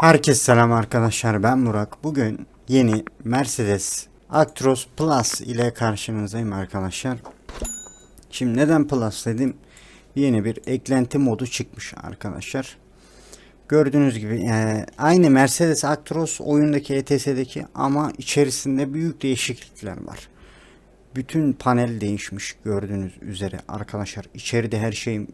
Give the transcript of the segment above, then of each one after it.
Herkese selam arkadaşlar ben Burak. Bugün yeni Mercedes Actros Plus ile karşınızdayım arkadaşlar. Şimdi neden Plus dedim? Yeni bir eklenti modu çıkmış arkadaşlar. Gördüğünüz gibi e, aynı Mercedes Actros oyundaki ETS'deki ama içerisinde büyük değişiklikler var. Bütün panel değişmiş gördüğünüz üzere arkadaşlar. İçeride her şey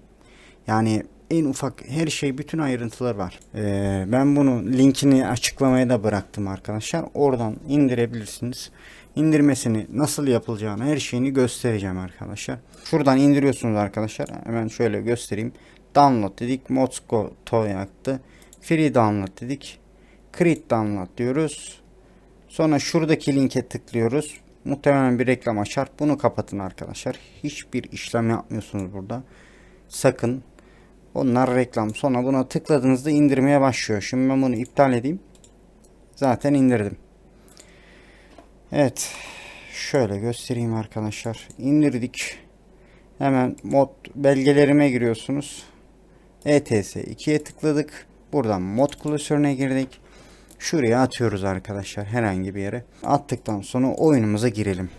yani en ufak her şey bütün ayrıntılar var. Ee, ben bunu linkini açıklamaya da bıraktım arkadaşlar. Oradan indirebilirsiniz. İndirmesini nasıl yapılacağını her şeyini göstereceğim arkadaşlar. Şuradan indiriyorsunuz arkadaşlar. Hemen şöyle göstereyim. Download dedik. Mosco to yaktı. Free download dedik. Create download diyoruz. Sonra şuradaki linke tıklıyoruz. Muhtemelen bir reklam açar. Bunu kapatın arkadaşlar. Hiçbir işlem yapmıyorsunuz burada. Sakın. Onlar reklam. Sonra buna tıkladığınızda indirmeye başlıyor. Şimdi ben bunu iptal edeyim. Zaten indirdim. Evet. Şöyle göstereyim arkadaşlar. İndirdik. Hemen mod belgelerime giriyorsunuz. ETS 2'ye tıkladık. Buradan mod klasörüne girdik. Şuraya atıyoruz arkadaşlar herhangi bir yere. Attıktan sonra oyunumuza girelim.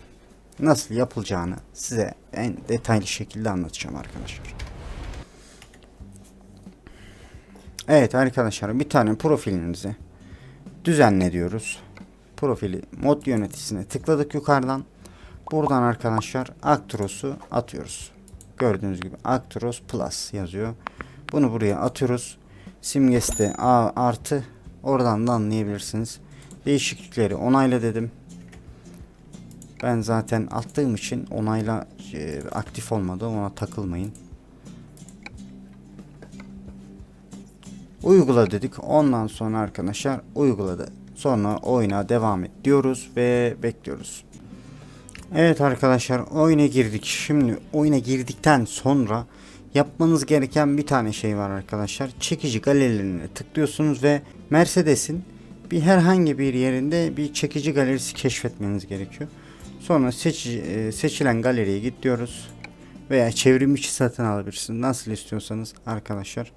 Nasıl yapılacağını size en detaylı şekilde anlatacağım arkadaşlar. Evet arkadaşlar bir tane profilinizi düzenle diyoruz. Profili mod yöneticisine tıkladık yukarıdan. Buradan arkadaşlar Actros'u atıyoruz. Gördüğünüz gibi Actros Plus yazıyor. Bunu buraya atıyoruz. Simgesi de A artı. Oradan da anlayabilirsiniz. Değişiklikleri onayla dedim. Ben zaten attığım için onayla e, aktif olmadı. Ona takılmayın. Uygula dedik. Ondan sonra arkadaşlar uyguladı. Sonra oyuna devam et diyoruz ve bekliyoruz. Evet arkadaşlar oyuna girdik. Şimdi oyuna girdikten sonra yapmanız gereken bir tane şey var arkadaşlar. Çekici galerilerine tıklıyorsunuz ve Mercedes'in bir herhangi bir yerinde bir çekici galerisi keşfetmeniz gerekiyor. Sonra seçici, e, seçilen galeriye git diyoruz. Veya çevrim içi satın alabilirsiniz. Nasıl istiyorsanız arkadaşlar.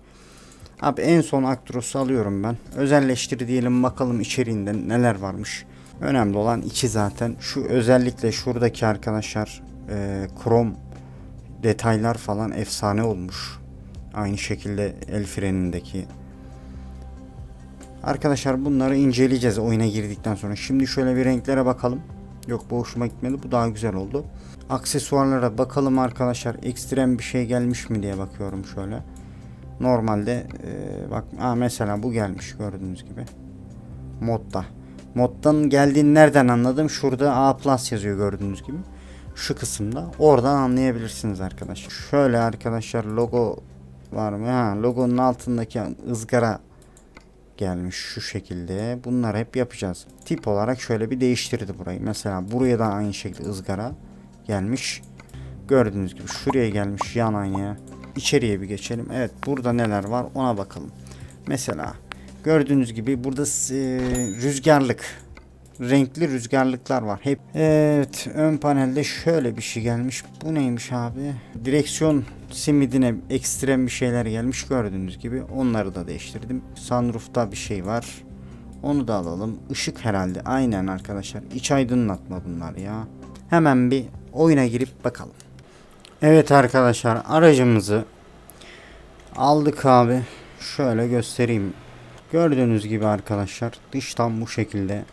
Abi en son Actros'u alıyorum ben. Özelleştir diyelim bakalım içeriğinde neler varmış. Önemli olan içi zaten. Şu özellikle şuradaki arkadaşlar e, krom detaylar falan efsane olmuş. Aynı şekilde el frenindeki. Arkadaşlar bunları inceleyeceğiz oyuna girdikten sonra. Şimdi şöyle bir renklere bakalım. Yok bu hoşuma gitmedi. Bu daha güzel oldu. Aksesuarlara bakalım arkadaşlar. Ekstrem bir şey gelmiş mi diye bakıyorum şöyle. Normalde e, bak aa, mesela bu gelmiş gördüğünüz gibi. Modda. Moddan geldiğini nereden anladım? Şurada A Plus yazıyor gördüğünüz gibi. Şu kısımda. Oradan anlayabilirsiniz arkadaşlar. Şöyle arkadaşlar logo var mı? Ha, logonun altındaki ızgara gelmiş şu şekilde. Bunları hep yapacağız. Tip olarak şöyle bir değiştirdi burayı. Mesela buraya da aynı şekilde ızgara gelmiş. Gördüğünüz gibi şuraya gelmiş yan aynaya. İçeriye bir geçelim. Evet burada neler var ona bakalım. Mesela gördüğünüz gibi burada e, rüzgarlık renkli rüzgarlıklar var. Hep evet ön panelde şöyle bir şey gelmiş. Bu neymiş abi? Direksiyon simidine ekstrem bir şeyler gelmiş gördüğünüz gibi. Onları da değiştirdim. Sunroof'ta bir şey var. Onu da alalım. Işık herhalde. Aynen arkadaşlar. İç aydınlatma bunlar ya. Hemen bir oyuna girip bakalım. Evet arkadaşlar aracımızı aldık abi. Şöyle göstereyim. Gördüğünüz gibi arkadaşlar dıştan bu şekilde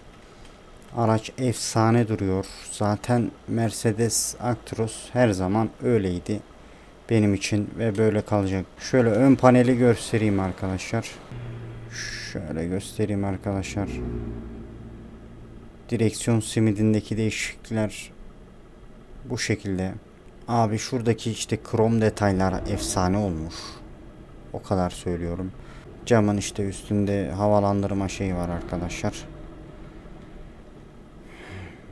araç efsane duruyor. Zaten Mercedes Actros her zaman öyleydi benim için ve böyle kalacak. Şöyle ön paneli göstereyim arkadaşlar. Şöyle göstereyim arkadaşlar. Direksiyon simidindeki değişiklikler bu şekilde. Abi şuradaki işte krom detaylar efsane olmuş. O kadar söylüyorum. Camın işte üstünde havalandırma şeyi var arkadaşlar.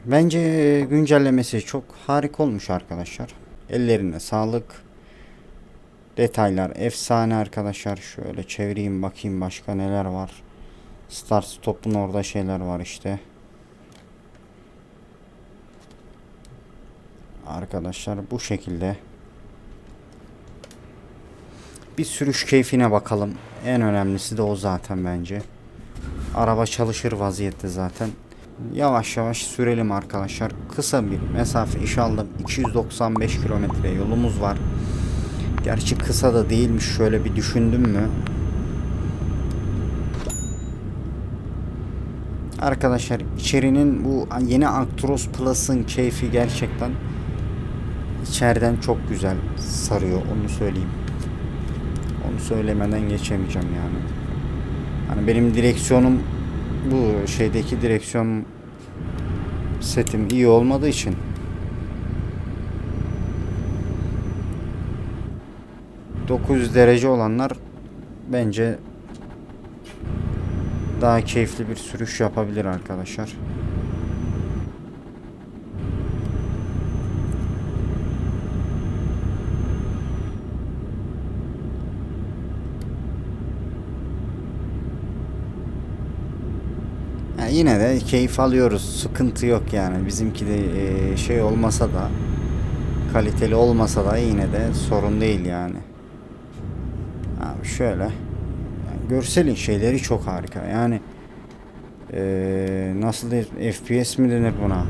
Bence güncellemesi çok harika olmuş arkadaşlar. Ellerine sağlık. Detaylar efsane arkadaşlar. Şöyle çevireyim bakayım başka neler var. Start stop'un orada şeyler var işte. Arkadaşlar bu şekilde. Bir sürüş keyfine bakalım. En önemlisi de o zaten bence. Araba çalışır vaziyette zaten. Yavaş yavaş sürelim arkadaşlar. Kısa bir mesafe iş aldım. 295 kilometre yolumuz var. Gerçi kısa da değilmiş. Şöyle bir düşündüm mü? Arkadaşlar içerinin bu yeni Actros Plus'ın keyfi gerçekten içeriden çok güzel sarıyor onu söyleyeyim. Onu söylemeden geçemeyeceğim yani. Hani benim direksiyonum bu şeydeki direksiyon setim iyi olmadığı için 900 derece olanlar bence daha keyifli bir sürüş yapabilir arkadaşlar. Ya yine de keyif alıyoruz. Sıkıntı yok yani. Bizimki de e, şey olmasa da kaliteli olmasa da yine de sorun değil yani. Abi şöyle yani görselin şeyleri çok harika. Yani e, nasıl der, FPS mi denir buna?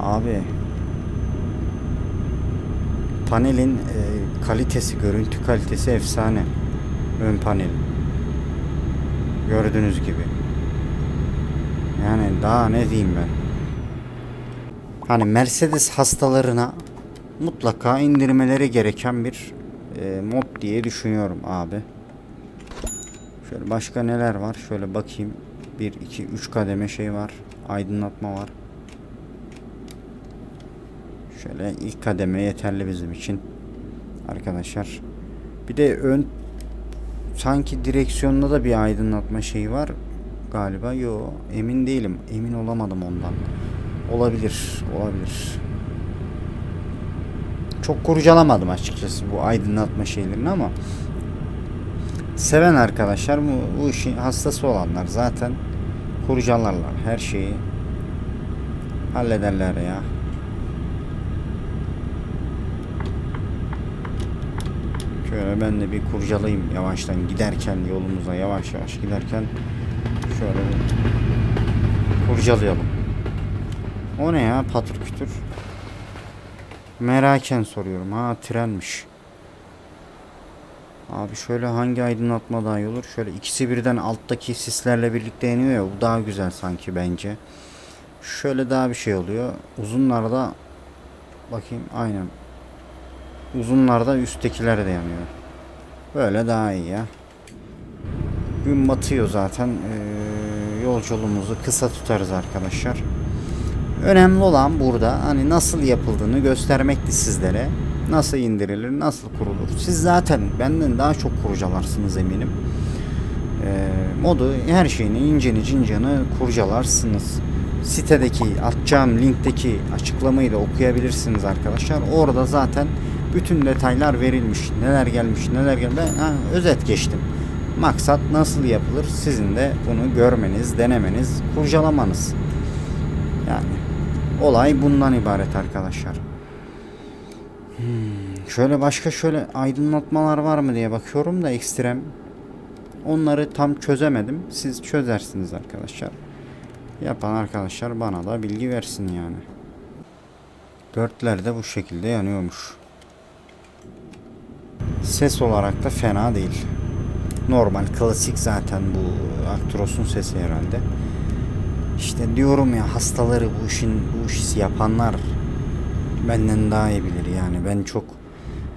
Abi panelin e, kalitesi, görüntü kalitesi efsane. Ön panel. Gördüğünüz gibi. Yani daha ne diyeyim ben. Hani Mercedes hastalarına mutlaka indirmeleri gereken bir e, mod diye düşünüyorum abi. Şöyle başka neler var? Şöyle bakayım. 1, 2, 3 kademe şey var. Aydınlatma var. Şöyle ilk kademe yeterli bizim için. Arkadaşlar. Bir de ön sanki direksiyonda da bir aydınlatma şeyi var galiba. Yo emin değilim. Emin olamadım ondan. Olabilir. Olabilir. Çok kurcalamadım açıkçası bu aydınlatma şeylerini ama seven arkadaşlar bu, bu işin hastası olanlar zaten kurcalarlar her şeyi hallederler ya. Şöyle ben de bir kurcalayayım yavaştan giderken yolumuza yavaş yavaş giderken şöyle bir kurcalayalım. O ne ya patır kütür. Meraken soruyorum. Ha trenmiş. Abi şöyle hangi aydınlatma daha iyi olur? Şöyle ikisi birden alttaki sislerle birlikte yanıyor ya. Bu daha güzel sanki bence. Şöyle daha bir şey oluyor. Uzunlarda bakayım aynen. Uzunlarda üsttekiler de yanıyor. Böyle daha iyi ya. Gün batıyor zaten. Ee, yolculuğumuzu kısa tutarız arkadaşlar. Önemli olan burada hani nasıl yapıldığını göstermekti sizlere. Nasıl indirilir, nasıl kurulur. Siz zaten benden daha çok kurcalarsınız eminim. Ee, modu her şeyini inceni cincanı kurcalarsınız. Sitedeki atacağım linkteki açıklamayı da okuyabilirsiniz arkadaşlar. Orada zaten bütün detaylar verilmiş. Neler gelmiş, neler geldi. Ha, özet geçtim. Maksat nasıl yapılır? Sizin de bunu görmeniz, denemeniz, kurcalamanız. Yani olay bundan ibaret arkadaşlar. Hmm, şöyle başka şöyle aydınlatmalar var mı diye bakıyorum da ekstrem. Onları tam çözemedim. Siz çözersiniz arkadaşlar. Yapan arkadaşlar bana da bilgi versin yani. Dörtler de bu şekilde yanıyormuş. Ses olarak da fena değil. Normal klasik zaten bu Actros'un sesi herhalde. İşte diyorum ya hastaları bu işin bu işi yapanlar benden daha iyi bilir yani ben çok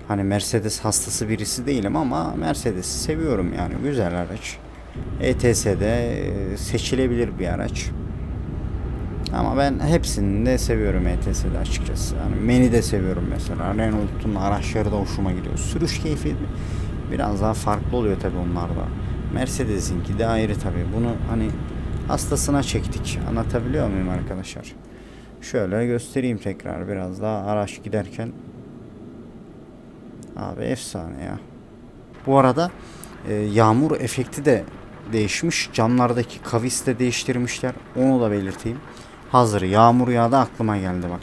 hani Mercedes hastası birisi değilim ama Mercedes'i seviyorum yani güzel araç. ETS'de e, seçilebilir bir araç. Ama ben hepsini de seviyorum ETS'de açıkçası. Yani Meni de seviyorum mesela. Renault'un araçları da hoşuma gidiyor. Sürüş keyfi biraz daha farklı oluyor tabi onlarda. Mercedes'inki de ayrı tabi. Bunu hani hastasına çektik. Anlatabiliyor muyum arkadaşlar? Şöyle göstereyim tekrar biraz daha araç giderken. Abi efsane ya. Bu arada e, yağmur efekti de değişmiş. Camlardaki kavis de değiştirmişler. Onu da belirteyim. Hazır yağmur yağdı aklıma geldi bak.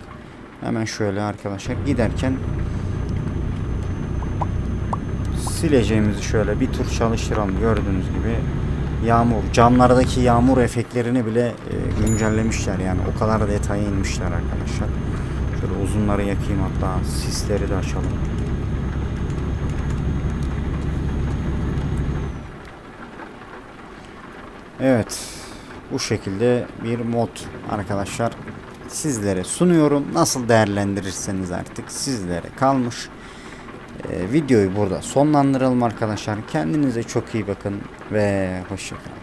Hemen şöyle arkadaşlar giderken sileceğimizi şöyle bir tur çalıştıralım gördüğünüz gibi yağmur, camlardaki yağmur efektlerini bile e, güncellemişler yani o kadar detaya inmişler arkadaşlar. Şöyle uzunları yakayım hatta sisleri de açalım. Evet. Bu şekilde bir mod arkadaşlar sizlere sunuyorum. Nasıl değerlendirirseniz artık sizlere kalmış. Ee, videoyu burada sonlandıralım arkadaşlar. Kendinize çok iyi bakın ve hoşçakalın.